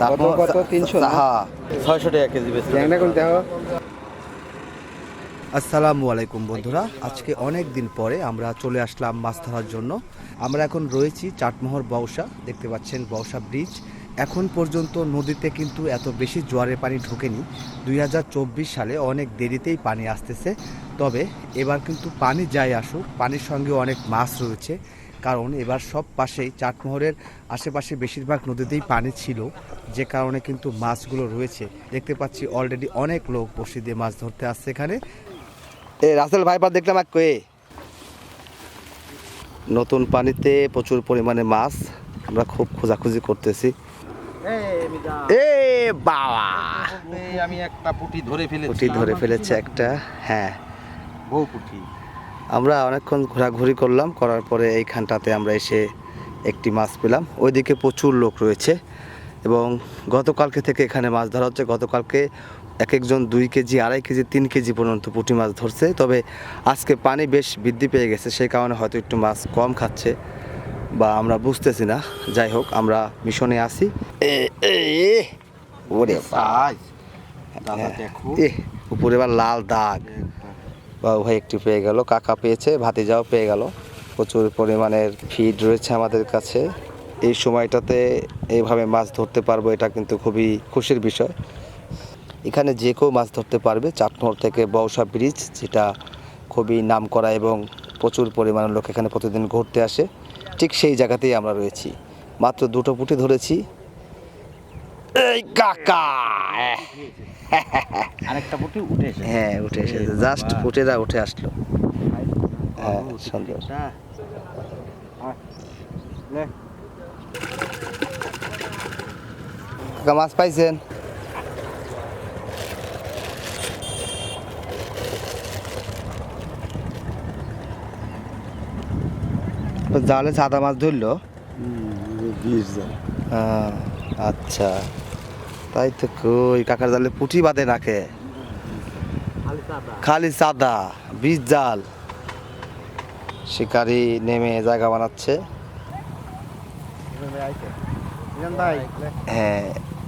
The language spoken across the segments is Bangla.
কত? কত তিনশো হ্যাঁ ছয়শো টাকা কেজি বেশি ট্যাংরা আসসালামু আলাইকুম বন্ধুরা আজকে অনেক দিন পরে আমরা চলে আসলাম মাছ ধরার জন্য। আমরা এখন রয়েছি চাটমোহর বওসা দেখতে পাচ্ছেন বওসা ব্রিজ। এখন পর্যন্ত নদীতে কিন্তু এত বেশি জোয়ারের পানি ঢোকেনি। দুই হাজার চব্বিশ সালে অনেক দেরিতেই পানি আসতেছে। তবে এবার কিন্তু পানি যাই আসুক পানির সঙ্গে অনেক মাছ রয়েছে। কারণ এবার সব পাশেই চাটমোহরের আশেপাশে বেশিরভাগ নদীতেই পানি ছিল যে কারণে কিন্তু মাছগুলো রয়েছে। দেখতে পাচ্ছি অলরেডি অনেক লোক বসে দিয়ে মাছ ধরতে আসছে এখানে। এ রাসেল ভাইপার দেখলাম এক কয়ে। নতুন পানিতে প্রচুর পরিমাণে মাছ আমরা খুব খোঁজাখুঁজি করতেছি। এ বাবা! আমি একটা পুটি ধরে ফেলেছি পুঁটি ধরে ফেলেছে একটা হ্যাঁ। বউ পুটি। আমরা অনেকক্ষণ ঘোরাঘুরি করলাম করার পরে এইখানটাতে আমরা এসে একটি মাছ পেলাম। ওইদিকে প্রচুর লোক রয়েছে এবং গতকালকে থেকে এখানে মাছ ধরা হচ্ছে। গতকালকে এক একজন দুই কেজি আড়াই কেজি তিন কেজি পর্যন্ত পুঁটি মাছ ধরছে। তবে আজকে পানি বেশ বৃদ্ধি পেয়ে গেছে সেই কারণে হয়তো একটু মাছ কম খাচ্ছে বা আমরা বুঝতেছি না। যাই হোক আমরা মিশনে আসি ওরে এ উপরে এবার লাল দাগ। বাবু ভাই একটু পেয়ে গেল, কাকা পেয়েছে, ভাতিজাও পেয়ে গেল। প্রচুর পরিমাণের ফিড রয়েছে আমাদের কাছে। এই সময়টাতে এইভাবে মাছ ধরতে পারব, এটা কিন্তু খুবই খুশির বিষয়। এখানে যে কেউ মাছ ধরতে পারবে, চাটমোহর থেকে বৌসা ব্রিজ, যেটা খুবই নামকরা এবং প্রচুর পরিমাণের লোক এখানে প্রতিদিন ঘুরতে আসে। ঠিক সেই জায়গাতেই আমরা রয়েছি। মাত্র দুটো পুঁটি ধরেছি এই কাকা। আরেকটা পুটি উঠেছে হ্যাঁ উঠে এসেছে। জাস্ট পুটেরা উঠে আসলো। হ্যাঁ সুন্দর কাকা মাছ পাইছেন? জালে সাদা মাছ ধরলো? বিশ জন আচ্ছা। তাই তো কই কাকার জালে পুঁটি বাঁধে নাকে। খালি সাদা বীজ জাল। শিকারি নেমে জায়গা বানাচ্ছে। হ্যাঁ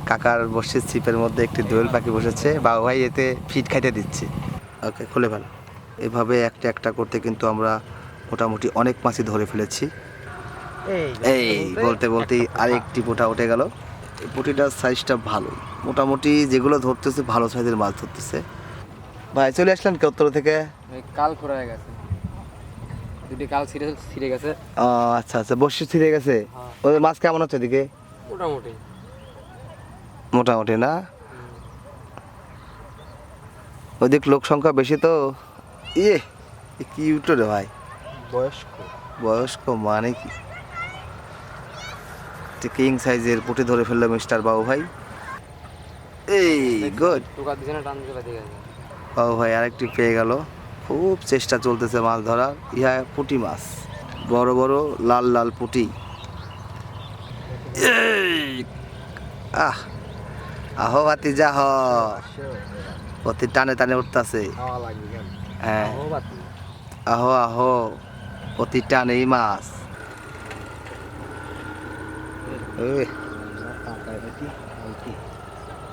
কাকার বসে ছিপের মধ্যে একটি দোয়েল পাখি বসেছে। বাবু ভাই এতে ফিট খাইতে দিচ্ছে। ওকে খুলে ভালো এভাবে একটা একটা করতে কিন্তু আমরা মোটামুটি অনেক মাছই ধরে ফেলেছি। এই বলতে বলতেই আরেকটি পোটা উঠে গেল। এই পুঁটিটার সাইজটা ভালো। মোটামুটি যেগুলো ধরতেছে ভালো সাইজের মাছ ধরতেছে। ভাই চলে আসলেন কে উত্তর থেকে? কাল খোরা হয়ে গেছে। দুটি কাল ছিঁড়ে ছিঁড়ে গেছে। ও, আচ্ছা আচ্ছা বসে ছিঁড়ে গেছে? ওদের মাছ কেমন হচ্ছে এদিকে? মোটামুটি। মোটামুটি না? ওদিক লোক সংখ্যা বেশি তো? ইয়ে এ কি উঠো রে ভাই? বয়স্ক। বয়স্ক মানে কি? কিং সাইজের পুঁটি ধরে ফেলল মিস্টার বাবু ভাই। এই গুড। বাবু ভাই আরেকটি পেয়ে গেল। খুব চেষ্টা চলতেছে মাছ ধরার। ইহা পুঁটি মাছ। বড় বড় লাল লাল পুঁটি! আহ। আহো বাতি যা হ। অতি টানে টানে উঠতাছে। হ্যাঁ। আহো আহো। অতি টানেই মাছ।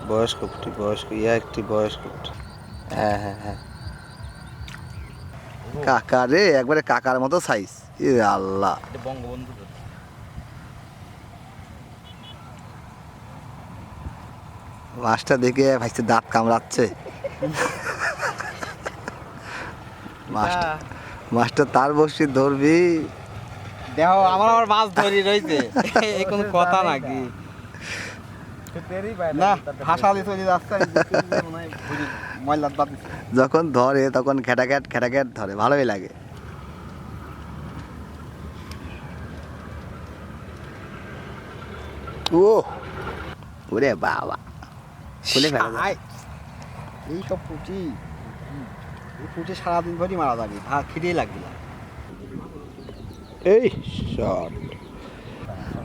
বয়স্ক পুঁটি বয়স্ক ইয়া একটি বয়স্ক পুঁটি। হ্যাঁ হ্যাঁ হ্যাঁ। কাকা রে একবারে কাকার মতো সাইজ এ আল্লাহ। বঙ্গবন্ধু মাছটা দেখে ভাইছে দাঁত কামড়াচ্ছে। মাছটা মাছটা তার বসে ধরবি। দেখো আমার আবার মাছ ধরি রইছে। এই কোন কথা নাকি? যখন ধরে তখন খেটাখ্যাট খেটাখ্যাট ধরে ভালোই লাগে। ও ওরে বাবা। খুলে ফেলা। এই সব পুঁটি এই পুঁটি সারাদিন ধরেই মারা যাবে ভাত খিদেই লাগবে না। এই শট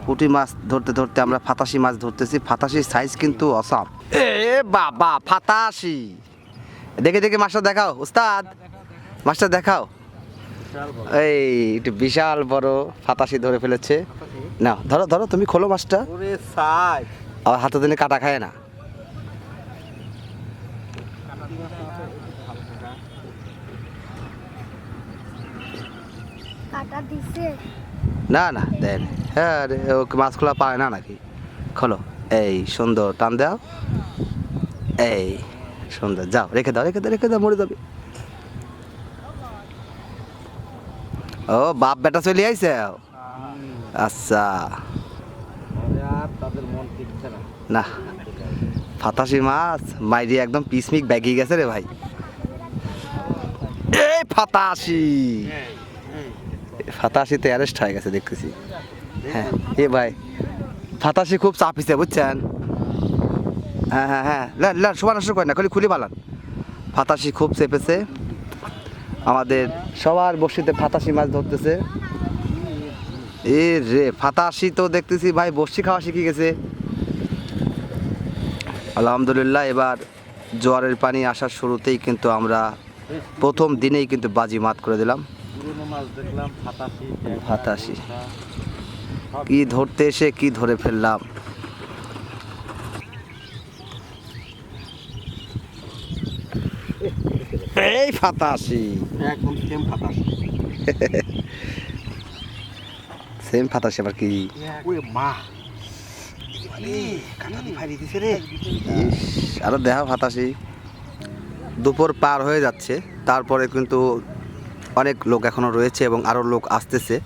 পুঁটি মাছ ধরতে ধরতে আমরা ফাতাসি মাছ ধরতেছি। ফাতাসির সাইজ কিন্তু অসাম এ বাবা ফাতাসি। দেখে দেখে মাছটা দেখাও উস্তাদ। মাছটা দেখাও। এই একটু বিশাল বড় ফাতাসি ধরে ফেলেছে। না ধরো ধরো তুমি খোলো মাছটা। হাতে দিনে কাটা খায় না। না না দেন। হ্যাঁ রে, ওকে মাছ খোলা পায় না নাকি? খোলো। এই সুন্দর টান দাও। এই সুন্দর যাও রেখে দাও রেখে দাও রেখে দাও মরে যাবে। ও বাপ বেটা চলে আইছে? আচ্ছা। না ফাতাসি মাছ মাইরি একদম পিসমিক ব্যাগি গেছে রে ভাই। এই ফাতাসি। ফাতাসিতে অ্যারেস্ট হয়ে গেছে, দেখতেছি। হ্যাঁ এ ভাই ফাতাসি খুব চাপিছে বুঝছেন? হ্যাঁ হ্যাঁ হ্যাঁ লেন লেন নষ্ট করেন না, খালি খুলি পালান ফাতাশি খুব চেপেছে। আমাদের সবার বসিতে ফাতাসি মাছ ধরতেছে। এ রে ফাতাসি তো দেখতেছি ভাই বসি খাওয়া শিখে গেছে। আলহামদুলিল্লাহ, এবার জোয়ারের পানি আসার শুরুতেই কিন্তু আমরা প্রথম দিনেই কিন্তু বাজি মাত করে দিলাম। ফাতাসি কি ধরতে এসে কি ধরে ফেললাম? এই ফাতাসি একদম সেম ফাতাসি সেম ফাতাসি আবার কি? মা। ইস, আরও দেখা ফাতাসি দুপুর পার হয়ে যাচ্ছে তারপরে কিন্তু অনেক লোক এখনও রয়েছে এবং আরও লোক আসতেছে।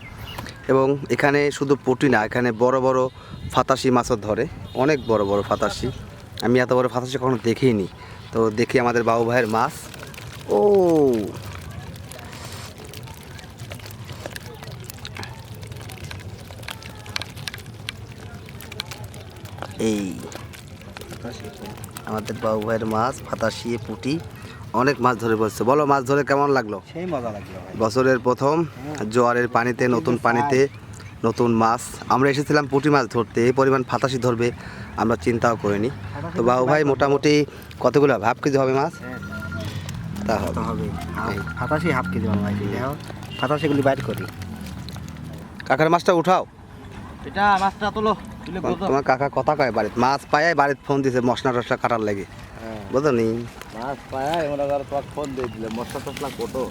এবং এখানে শুধু পুটি না, এখানে বড় বড় ফাতাসি মাছও ধরে, অনেক বড় বড় ফাতাসি। আমি এত বড় ফাতাসি কখনো দেখিনি। তো দেখি আমাদের বাবু ভাইয়ের মাছ। ও! এই। আমাদের বাবু ভাইয়ের মাছ, ফাতাসি, পুটি। অনেক মাছ ধরে বসছে। বলো মাছ ধরে কেমন লাগল? সেই মজা লাগল বছরের প্রথম জোয়ারের পানিতে নতুন পানিতে নতুন মাছ। আমরা এসেছিলাম পুঁটি মাছ ধরতে এই পরিমাণ ফাতাসি ধরবে আমরা চিন্তাও করিনি। তো বাবু ভাই মোটামুটি কতগুলো হাফ কেজি হবে মাছ? তা হবে। ফাতাসি হাফ কেজি ফাতাসিগুলি বাইর করি। কাকার মাছটা উঠাও। এটা মাছটা তোলো তোমার কাকা কথা কয় বাড়িতে। মাছ পায় বাড়িতে ফোন দিছে মশলা টসলা কাটার লাগে। বুঝো নি মাছ পায় মনে করো তোমাকে ফোন দিয়ে দিলে মশলা টসলা কোটো।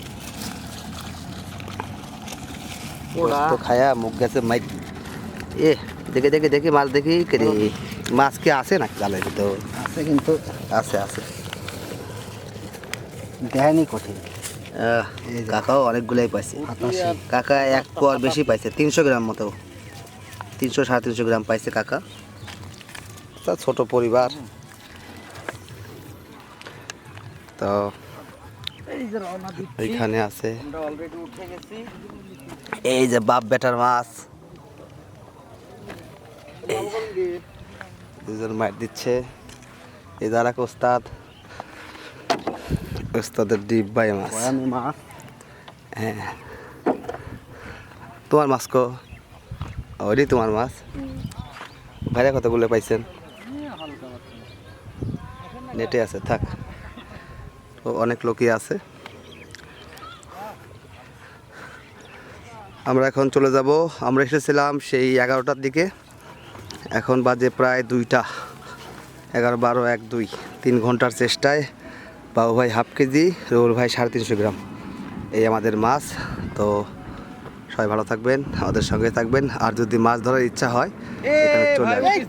তো খায়া মুখ গেছে মাইক এ দেখে দেখে দেখে মাছ দেখি কেরে মাছ কি আছে নাকি জালের ভিতর? আছে কিন্তু। আছে আছে। দেয়নি কঠিন। কাকাও অনেকগুলাই পাইছে। কাকা এক পোয়ার বেশি পাইছে তিনশো গ্রাম মতো। তিনশো সাড়ে তিনশো গ্রাম পাইছে কাকা। তা ছোট পরিবার। তো এই যে এইখানে আছে। এই যে বাপ বেটার মাছ। দুজন মার দিচ্ছে। এই দ্বারা ওস্তাদ। ওস্তাদের ডিপ বাই মাছ। মাছ। হ্যাঁ। তোমার মাছ কো? ওইটাই তোমার মাছ? ভাইরা কতগুলো পাইছেন? নেটে আছে থাক। ও অনেক লোকই আছে আমরা এখন চলে যাব আমরা এসেছিলাম সেই এগারোটার দিকে এখন বাজে প্রায় দুইটা এগারো বারো এক দুই তিন ঘণ্টার চেষ্টায় বাবু ভাই হাফ কেজি রুল ভাই সাড়ে তিনশো গ্রাম এই আমাদের মাছ তো সবাই ভালো থাকবেন আমাদের সঙ্গে থাকবেন আর যদি মাছ ধরার ইচ্ছা হয় এখানে চলে আসবেন